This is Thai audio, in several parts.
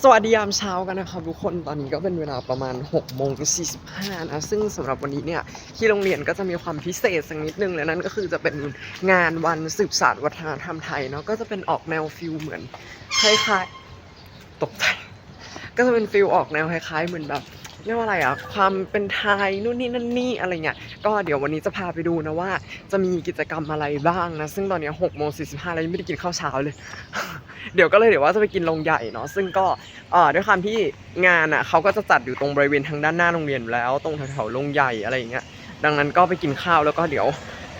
สวัสดียามเช้ากันนะครับทุกคนตอนนี้ก็เป็นเวลาประมาณ6โมง45นะซึ่งสำหรับวันนี้เนี่ยที่โรงเรียนก็จะมีความพิเศษสักนิดนึงและนั่นก็คือจะเป็นงานวันสืบสานวัฒนธรรมไทยเนาะก็จะเป็นออกแนวฟิลเหมือนคล้ายๆตกใจก็จะเป็นฟิลออกแนวคล้ายๆเหมือนแบบ เรียกว่าอะไรอะความเป็นไทยนู่นนี่นั่นนี่อะไรเงี้ยก็เดี๋ยววันนี้จะพาไปดูนะว่า จะมีกิจกรรมอะไรบ้างนะซึ่งตอนนี้6โมง45แล้วยังไม่ได้กินข้าวเช้าเลย เดี๋ยวก็เลยเดี๋ยวว่าจะไปกินโรงใหญ่เนาะซึ่งก็ด้วยความที่งานอะเขาก็จะจัดอยู่ตรงบริเวณทางด้านหน้าโรงเรียนแล้ว ตรงแถวๆโรงใหญ่อะไรอย่างเงี้ยดังนั้นก็ไปกินข้าวแล้วก็เดี๋ยว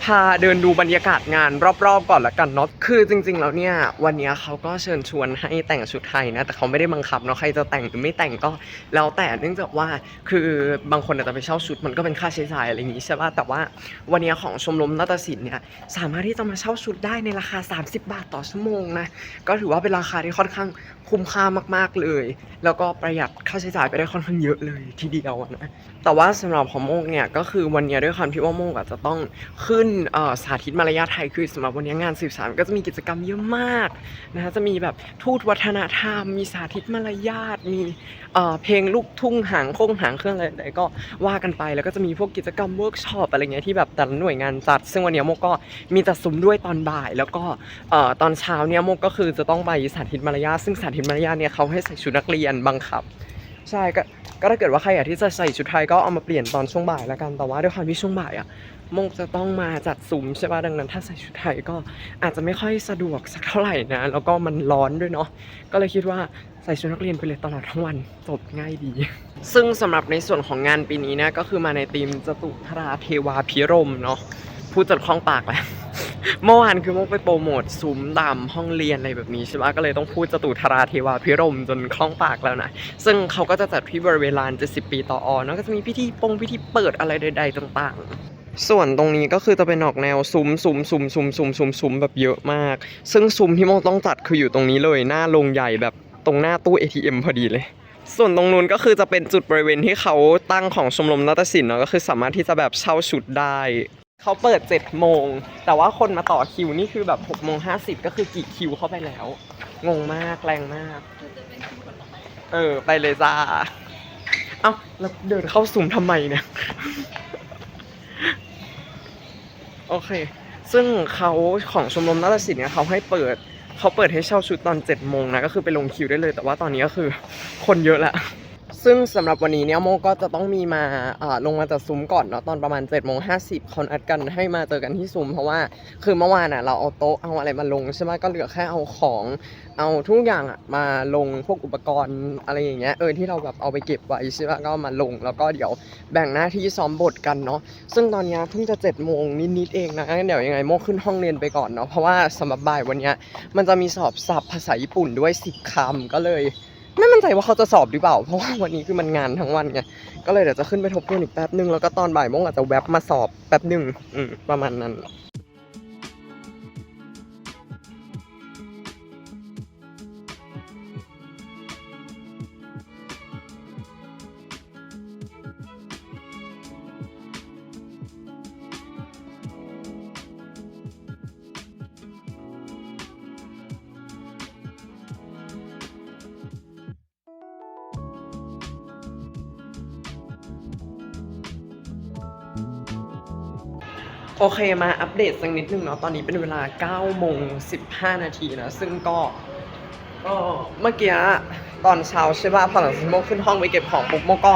พาเดินดูบรรยากาศงานรอบๆก่อนละกันเนาะคือจริง ๆ แล้วเนี่ยวันนี้เขาก็เชิญชวนให้แต่งชุดไทยนะแต่เขาไม่ได้บังคับเนาะใครจะแต่งหรือไม่แต่งก็แล้วแต่เนื่องจากว่าคือบางคนอาจจะไปเช่าชุดมันก็เป็นค่าใช้จ่ายอะไรอย่างงี้ใช่ป่ะแต่ว่าวันนี้ของชมรมนาฏศิลป์เนี่ยสามารถที่จะมาเช่าชุดได้ในราคา 30 บาทต่อชั่วโมงนะก็ถือว่าเป็นราคาที่ค่อนข้างคุ้มค่ามาก ๆเลย แล้วก็ประหยัดค่าใช้จ่ายไปได้ค่อนข้างเยอะเลยทีเดียวนะ แต่ว่าสำหรับของโมกเนี่ยก็คือวันนี้ด้วยความที่ว่าโมกอาจจะต้องขึ้นสาธิตมารยาทไทยคือสำหรับวันนี้งานสืบสานก็จะมีกิจกรรมเยอะมากนะคะจะมีแบบทูตวัฒนธรรม มีสาธิตมารยาทมีเพลงลูกทุ่งหางโค้งหางเครื่องอะไรก็ว่ากันไปแล้วก็จะมีพวกกิจกรรมเวิร์กช็อปอะไรเงี้ยที่แบบแต่ละหน่วยงานจัด ซึ่งวันนี้โมกก็มีจัดซุ้มด้วยตอนบ่าย แล้วก็ตอนเช้าเนี่ยโมกก็คือจะต้องไปสาธิตมารยาทซึ่งสาธิตมารยาทเนี่ยเขาให้ใส่ชุดนักเรียนบังคับ ใช่ก็ก็ถ้าเกิดว่าใครอยากที่จะใส่ชุดไทยก็เอามาเปลี่ยนตอนช่วงบ่ายแล้วกัน แต่ว่าด้วยความที่ช่วงบ่ายอะมกจะต้องมาจัดซุ้มใช่ป่ะดังนั้น ถ้าใส่ชุดไทยก็อาจจะไม่ค่อยสะดวกสักเท่าไหร่นะ แล้วก็มันร้อนด้วยเนาะก็เลยคิดว่าใส่ชุดนักเรียนไปเลยตลอดทั้งวันจบง่ายดี ซึ่งสำหรับในส่วนของงานปีนี้นะก็คือมาในธีมจตุธราเทวาพิรมเนาะพูดจนคล่องปากแล้ว เมื่อวานคือโมกไปโปรโมทซุ้มตามห้องเรียนอะไรแบบนี้ใช่ปะก็เลยต้องพูดจตุธราเทวาพิรมจนคล่องปากแล้วนะ ซึ่งเขาก็จะจัดที่บริเวณลาน 70 ปีต่ออเนาะก็จะมีพิธีปงพิธีเปิดอะไรใด ๆ ต่างๆส่วนตรงนี้ก็คือจะเป็นออกแนวซุ้มซุ้มซุ้มซุ้มซุ้มซุ้มซุ้มแบบเยอะมาก ซึ่งซุ้มที่โมต้องจัดคืออยู่ตรงนี้เลยหน้าโรงใหญ่แบบตรงหน้าตู้ ATM พอดีเลย ส่วนตรงนู้นก็คือจะเป็นจุดบริเวณที่เขาตั้งของชมรมนาฏศิลป์เนาะก็คือสามารถที่จะแบบเช่าชุดได้ เขาเปิด7โมง แต่ว่าคนมาต่อคิวนี่คือแบบ6โมง50ก็คือกี่คิวเข้าไปแล้ว งงมากแรงมาก เออ ไปเลยจ้า เอ้า แล้วเดินเข้าซุ้มทำไมเนี่ย โอเค ซึ่งเขาของชมรมนาฏศิลป์เนี่ยเขาให้เปิดเขาเปิดให้เช่าชุดตอน7จ็ดโมงนะ ก็คือไปลงคิวได้เลย แต่ว่าตอนนี้ก็คือคนเยอะละ ซึ่งสำหรับวันนี้เนี่ยโมก็จะต้องมีมาลงมาจากซุ้มก่อนเนาะตอนประมาณ7จ็ดโมงห้าสิบเขานัดกันให้มาเจอกันที่ซุ้มเพราะว่าคือเมื่อวานอะเราเอาโต๊ะเอาอะไรมาลงใช่ไหมก็เหลือแค่เอาของเอาทุกอย่างอะมาลงพวกอุปกรณ์อะไรอย่างเงี้ยเออที่เราแบบเอาไปเก็บไว้ใช่ปะก็มาลงแล้วก็เดี๋ยวแบ่งหน้าที่ซ้อมบทกันเนาะซึ่งตอนนี้เพิ่งจะ7จ็ดโมงนิดๆเองนะเดี๋ยวยังไงโมขึ้นห้องเรียนไปก่อนเนาะเพราะว่าสำหรับบ่ายวันนี้มันจะมีสอบศัพท์ภาษาญี่ปุ่นด้วย10คำก็เลย ไม่มั่นใจว่าเขาจะสอบหรือเปล่า เพราะว่าวันนี้คือมันงานทั้งวันไง ก็เลยเดี๋ยวจะขึ้นไปทบทวนอีกแป๊บนึง แล้วก็ตอนบ่ายโมงอาจจะแวบมาสอบแป๊บนึง อืม ประมาณนั้น โอเคมาอัปเดตสักนิดนึงเนาะตอนนี้เป็นเวลา9โมง15 นาทีนะ ซึ่งก็ก็เมื่อกี้ตอนเช้าใช่ป่ะพอหลังจากโมขึ้นห้องไปเก็บของปุ๊บโมก็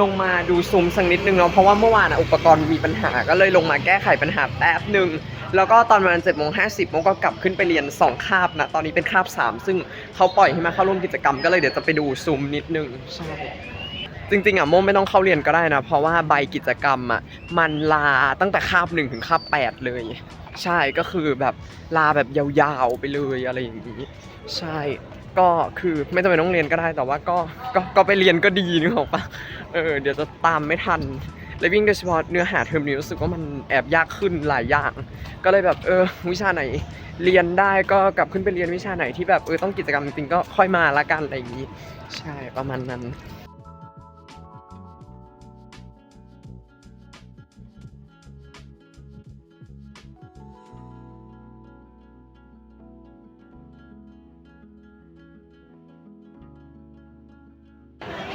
ลงมาดูซุ้มสักนิดนึงเนาะเพราะว่าเมื่อวานอุปกรณ์มีปัญหาก็เลยลงมาแก้ไขปัญหาแป๊บหนึ่งแล้วก็ตอนประมาณ7โมง50โมก็กลับขึ้นไปเรียน2คาบนะตอนนี้เป็นคาบ3ซึ่งเขาปล่อยให้มาเข้าร่วมกิจกรรมก็เลยเดี๋ยวจะไปดูซุ้มนิดนึงใช่ จริงๆอะโมไม่ต้องเข้าเรียนก็ได้นะ เพราะว่าใบกิจกรรมอะมันลาตั้งแต่คาบหนึ่งถึงคาบแปดเลย ใช่ก็คือแบบลาแบบยาวๆไปเลยอะไรอย่างนี้ ใช่ก็คือไม่จำเป็นต้องเรียนก็ได้แต่ว่าก็ก็ก็ไปเรียนก็ดีนึกออกปะเออเดี๋ยวจะตามไม่ทันและวิ่งโดยเฉพาะเนื้อหาเทอมนี้รู้สึกว่ามันแอบยากขึ้นหลายอย่าง ก็เลยแบบเออวิชาไหนเรียนได้ก็กลับขึ้นไปเรียนวิชาไหนที่แบบเออต้องกิจกรรมจริงๆก็ค่อยมาละกันอะไรอย่างนี้ ใช่ประมาณนั้น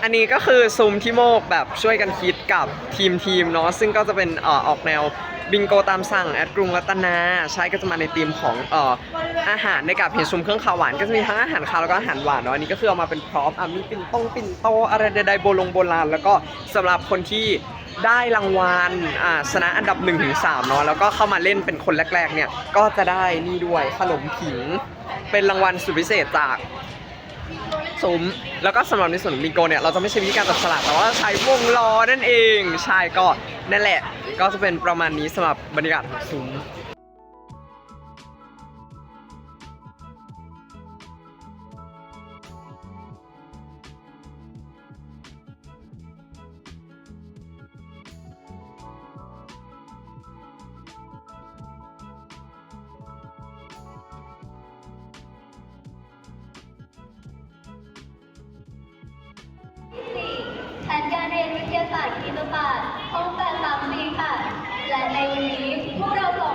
อันนี้ก็คือซุ้มที่โมกแบบช่วยกันคิดกับทีมทีมเนาะซึ่งก็จะเป็นเอ่อออกแนวบิงโกตามสั่งแอดกรุงรัตนาใช่ก็จะมาในธีมของเอ่ออาหารในกับเห็นซุ้มเครื่องคาวหวานก็จะมีทั้งอาหารคาวแล้วก็อาหารหวานเนาะอันนี้ก็คือเอามาเป็นพร็อพอะมีปิ่นตงปิ่นโตอะไรใดๆโบลงโบราณแล้วก็สำหรับคนที่ได้รางวัลอ่าชนะอันดับ1นถึงสเนาะแล้วก็เข้ามาเล่นเป็นคนแรกๆเนี่ยก็จะได้นี่ด้วยขนมผิง เป็นรางวัลสุดพิเศษจาก ซุ้มแล้วก็สำหรับในส่วนของบิงโกเนี่ยเราจะไม่ใช้วิธีการจับสลากแต่ว่าใช้วงล้อนั่นเองใช่ก็นั่นแหละ ก็จะเป็นประมาณนี้สำหรับบรรยากาศของซุ้ม วิทยาศาสตร์คณิตศาสตร์ห้องแปดสามสี่ค่ะ และในวันนี้พวกเราสอง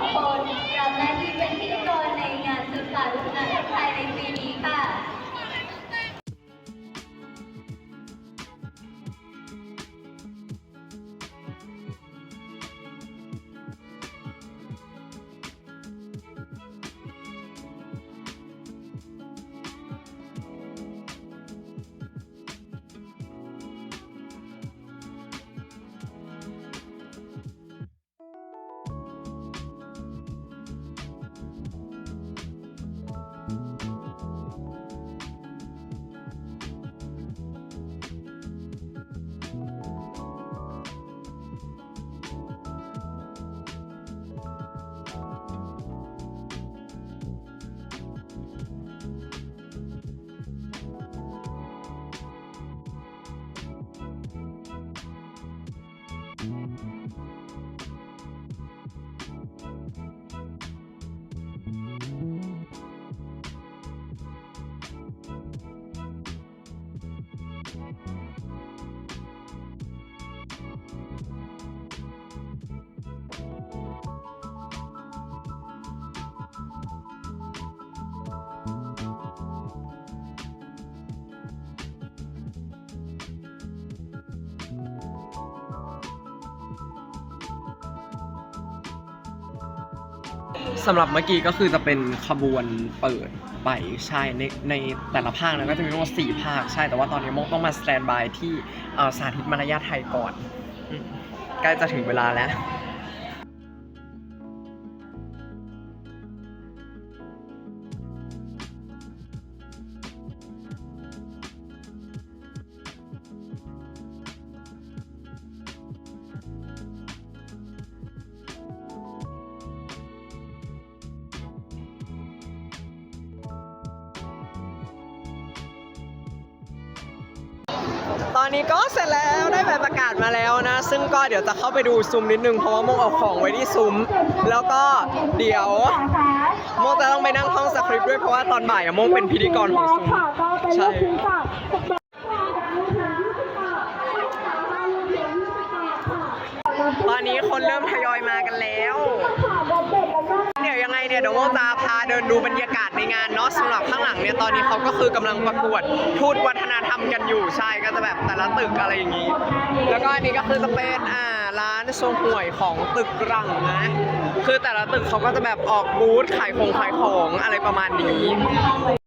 สำหรับเมื่อกี้ก็คือจะเป็นขบวนเปิดไปใช่ในในแต่ละภาคนะก็จะมีทั้งหมดสี่ภาคใช่แต่ว่าตอนนี้โมกต้องมาสแตนบายที่สาธิตมารยาทไทยก่อนใกล้จะถึงเวลาแล้ว ตอนนี้ก็เสร็จแล้วได้ใบประกาศมาแล้วนะ ซึ่งก็เดี๋ยวจะเข้าไปดูซุ้มนิดนึงเพราะว่าโมงเอาของไว้ที่ซุ้ม แล้วก็เดี๋ยวโมงจะต้องไปนั่งท่องสคริปต์ด้วยเพราะว่าตอนบ่ายอะโมงเป็นพิธีกรของซุ้มใช่ตอนนี้คนเริ่มทยอยมากันแล้ว เดี๋ยวยังไงเนี่ยเดี๋ยวโมจะพาเดินดูบรรยากาศในงานเนาะสำหรับข้างหลังเนี่ยตอนนี้เขาก็คือกำลังประกวดทูตวัฒนธรรมกันอยู่ใช่ก็จะแบบแต่ละตึกอะไรอย่างนี้ แล้วก็อันนี้ก็คือจะเป็นอ่าร้านทรงห่วยของตึกรังนะ คือแต่ละตึกเขาก็จะแบบออกบูธขายของขายของอะไรประมาณนี้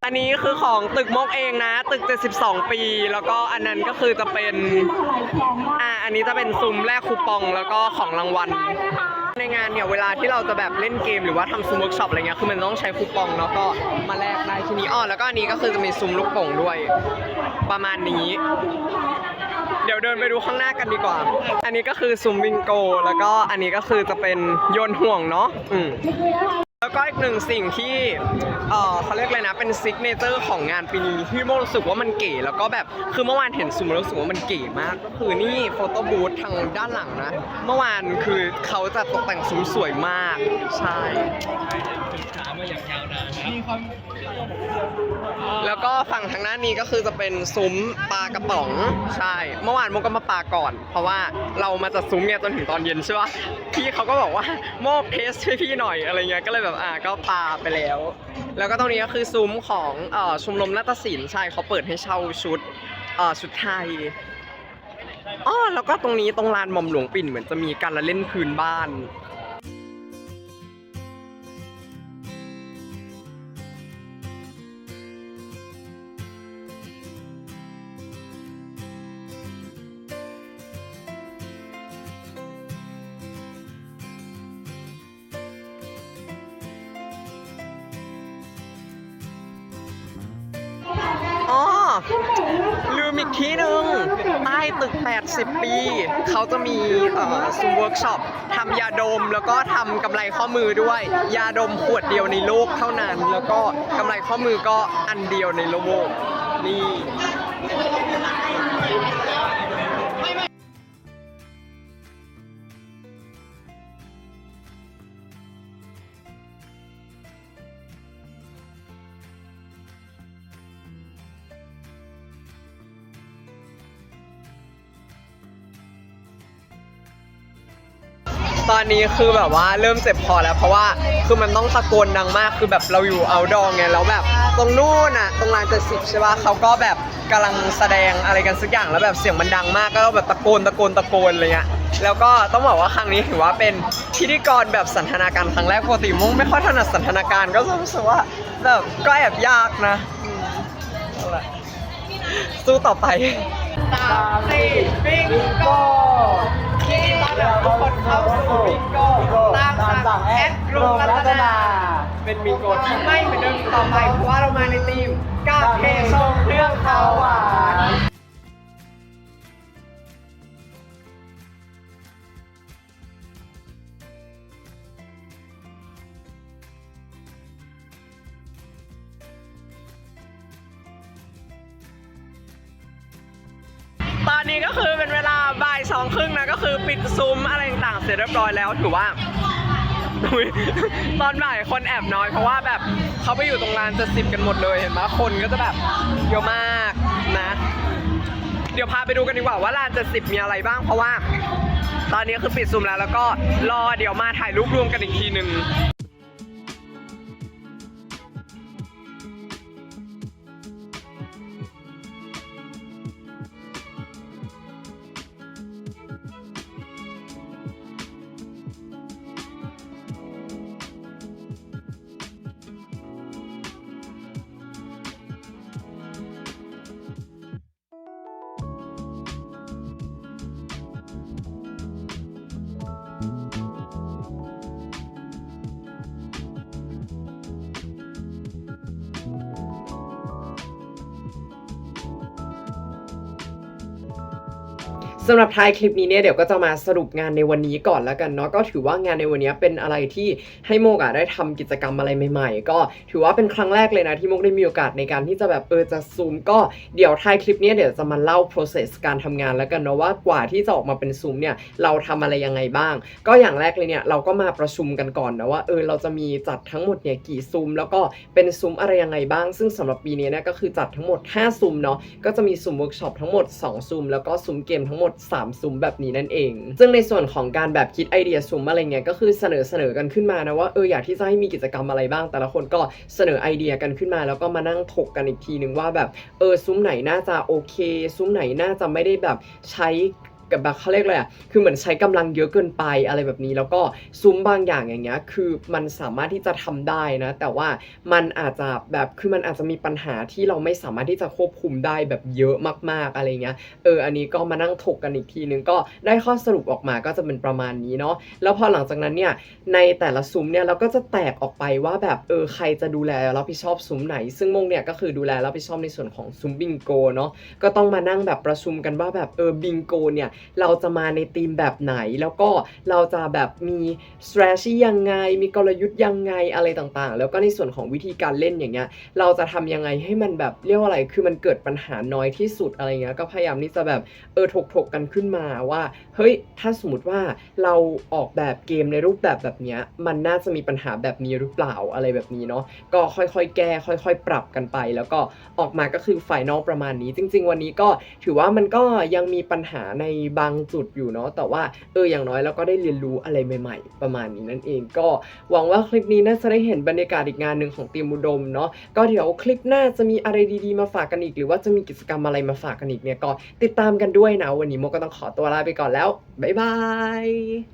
อันนี้คือของตึกมกเองนะ ตึก 72 ปี แล้วก็อันนั้นก็คือจะเป็น อ่า อันนี้จะเป็นซุ้มแลกคูปองแล้วก็ของรางวัล ในงานเนี่ยเวลาที่เราจะแบบเล่นเกมหรือว่าทำซูมเวิร์กช็อปอะไรเงี้ยคือมันต้องใช้คูปองแล้วก็มาแลกได้ที่นี้อ้อแล้วก็อันนี้ก็คือจะมีซูมลูกโป่งด้วย ประมาณนี้ เดี๋ยวเดินไปดูข้างหน้ากันดีกว่า อันนี้ก็คือซูมวิงโก แล้วก็อันนี้ก็คือจะเป็นโยนห่วงเนาะอืมแล้วก็อีกหนึ่งสิ่งที่เออ เขาเรียกอะไรนะ เป็นซิกเนเจอร์ของงานปีนี้ที่โมรู้สึกว่ามันเก๋ แล้วก็แบบ คือเมื่อวานเห็นซูมแล้วรู้สึกว่ามันเก๋มาก ก็คือนี่โฟโต้บูธทางด้านหลังนะ เมื่อวานคือเขาจะตกแต่งซุ้มสวยมาก ใช่แล้วก็ฝั่งทางหน้านี้ก็คือจะเป็นซุ้มปลากระป๋อง ใช่ เมื่อวานโมก็มาปลาก่อน เพราะว่าเรามาจัดซุ้มเนี่ยจนถึงตอนเย็นใช่ปะพี่เขาก็บอกว่าโมเทสให้พี่หน่อยอะไรเงี้ย ก็เลยแบบอ่าก็ปลาไปแล้ว แล้วก็ตรงนี้ก็คือซุ้มของอชมรมนาฏศิลป์ใช่เขาเปิดให้เช่าชุดชุดไทยอ๋อแล้วก็ตรงนี้ตรงลานหม่อมหลวงปิ่นเหมือนจะมีการละเล่นพื้นบ้าน ลืมอีกที่หนึ่งใต้ตึก 80 ปี เขาจะมีซูมเวิร์กช็อปทำยาดมแล้วก็ทำกำไรข้อมือด้วย ยาดมขวดเดียวในโลกเท่านั้น แล้วก็กำไรข้อมือก็อันเดียวในโลกนี่ ตอนนี้คือแบบว่าเริ่มเจ็บคอแล้วเพราะว่าคือมันต้องตะโกนดังมากคือแบบเราอยู่เอาดองไงแล้วแบบตรงนู่นน่ะตรงลานเจ็ดสิบใช่ป่ะเขาก็แบบกำลังแสดงอะไรกันสักอย่างแล้วแบบเสียงมันดังมากก็แบบตะโกนตะโกนตะโกนอะไรเงี้ยแล้วก็ต้องบอกว่าครั้งนี้ถือว่าเป็นพิธีกรแบบสันทนาการครั้งแรกปกติมุ้งไม่ค่อยถนัดสันทนาการก็รู้สึกว่าแบบก็แอบยากนะสู้ต่อไปสามสี่บิงโกับทุกคนเข้าสู่บิงโก้ตามสั่งแอดกรุงรัตนา เป็นมีโกที่ไม่เหมือนเดิมต่อไปเพราะว่าเรามาในทีมกาเพชงเครื่องข้าวหวาน ซุ้มอะไรต่างๆเสร็จเรียบร้อยแล้วถือว่า ตอนบ่ายคนแอบน้อยเพราะว่าแบบเขาไปอยู่ตรงลานจะสิบกันหมดเลยเห็นไหมคนก็จะแบบเยอะมากนะ เดี๋ยวพาไปดูกันดีกว่าว่าลานจะสิบมีอะไรบ้างเพราะว่า ตอนนี้คือปิดซุ้มแล้วแล้วก็รอเดี๋ยวมาถ่ายรูปรวมกันอีกทีหนึ่ง สำหรับท้ายคลิปนี้เนี่ยเดี๋ยวก็จะมาสรุปงานในวันนี้ก่อนแล้วกันเนาะก็ถือว่างานในวันนี้เป็นอะไรที่ให้โมกอะได้ทำกิจกรรมอะไรใหม่ๆ ก็ถือว่าเป็นครั้งแรกเลยนะที่โมกได้มีโอกาสในการที่จะแบบเออจะซูมก็เดี๋ยวท้ายคลิปนี้เดี๋ยวจะมาเล่า process การทำงานแล้วกันเนาะว่ากว่าที่จะออกมาเป็นซูมเนี่ยเราทำอะไรยังไงบ้าง ก็อย่างแรกเลยเนี่ยเราก็มาประชุมกันก่อนนะว่าเออเราจะมีจัดทั้งหมดเนี่ยกี่ซูมแล้วก็เป็นซูมอะไรยังไงบ้าง ซึ่งสำหรับปีนี้เนี่ยก็คือจัดทั้งหมด 5 ซูมเนาะก็จะมีซูมเวิร์กช็อปทั้งหมด 2 ซูมแล้วก็ซูมเกมทั้งหมด3ซูมแบบนี้นั่นเอง ซึ่งในส่วนของการแบบคิดไอเดียซูมอะไรเงี้ยก็คือเสนอเสนอกันขึ้นมานะว่าเอออยากที่จะให้มีกิจกรรมอะไรบ้าง แต่ละคนก็เสนอไอเดียกันขึ้นมา แล้วก็มานั่งถกกันอีกทีนึงว่าแบบเออซุ้มไหนน่าจะโอเค ซุ้มไหนน่าจะไม่ได้แบบใช้ แบบเขาเรียกอะไรอะ คือเหมือนใช้กำลังเยอะเกินไปอะไรแบบนี้ แล้วก็ซุ้มบางอย่างอย่างเงี้ย คือมันสามารถที่จะทำได้นะ แต่ว่ามันอาจจะแบบ คือมันอาจจะมีปัญหาที่เราไม่สามารถที่จะควบคุมได้แบบเยอะมากๆอะไรเงี้ย เออ อันนี้ก็มานั่งถกกันอีกทีนึง ก็ได้ข้อสรุปออกมาก็จะเป็นประมาณนี้เนาะ แล้วพอหลังจากนั้นเนี่ย ในแต่ละซุ้มเนี่ยเราก็จะแตกออกไปว่าแบบ เออ ใครจะดูแลรับผิดชอบซุ้มไหน ซึ่งมงเนี่ยก็คือดูแลรับผิดชอบในส่วนของซุ้มบิงโกเนาะ ก็ต้องมานั่งแบบประชุมกันว่าแบบ เออ บิงโกเนี่ยเราจะมาในธีมแบบไหน แล้วก็เราจะแบบมี strategy ยังไง มีกลยุทธ์ยังไงอะไรต่างๆ แล้วก็ในส่วนของวิธีการเล่นอย่างเงี้ยเราจะทำยังไงให้มันแบบเรียกว่าอะไรคือมันเกิดปัญหาน้อยที่สุดอะไรเงี้ยก็พยายามที่จะแบบเออถกถกกันขึ้นมาว่าเฮ้ยถ้าสมมติว่าเราออกแบบเกมในรูปแบบแบบเนี้ยมันน่าจะมีปัญหาแบบนี้หรือเปล่าอะไรแบบนี้เนาะก็ค่อยๆ แก้ ค่อยๆ ปรับกันไป แล้วก็ออกมาก็คือไฟนอลประมาณนี้ จริง ๆ วันนี้ก็ถือว่ามันก็ยังมีปัญหาในบางจุดอยู่เนาะแต่ว่าเอออย่างน้อยเราก็ได้เรียนรู้อะไรใหม่ ๆ ประมาณนี้นั่นเองก็หวังว่าคลิปนี้น่าจะได้เห็นบรรยากาศอีกงานหนึ่งของเตรียมอุดมเนาะก็เดี๋ยวคลิปหน้าจะมีอะไรดีๆมาฝากกันอีก หรือว่าจะมีกิจกรรมอะไรมาฝากกันอีกเนี่ยก็ติดตามกันด้วยนะวันนี้โมก็ต้องขอตัวลาไปก่อนแล้วบ๊ายบาย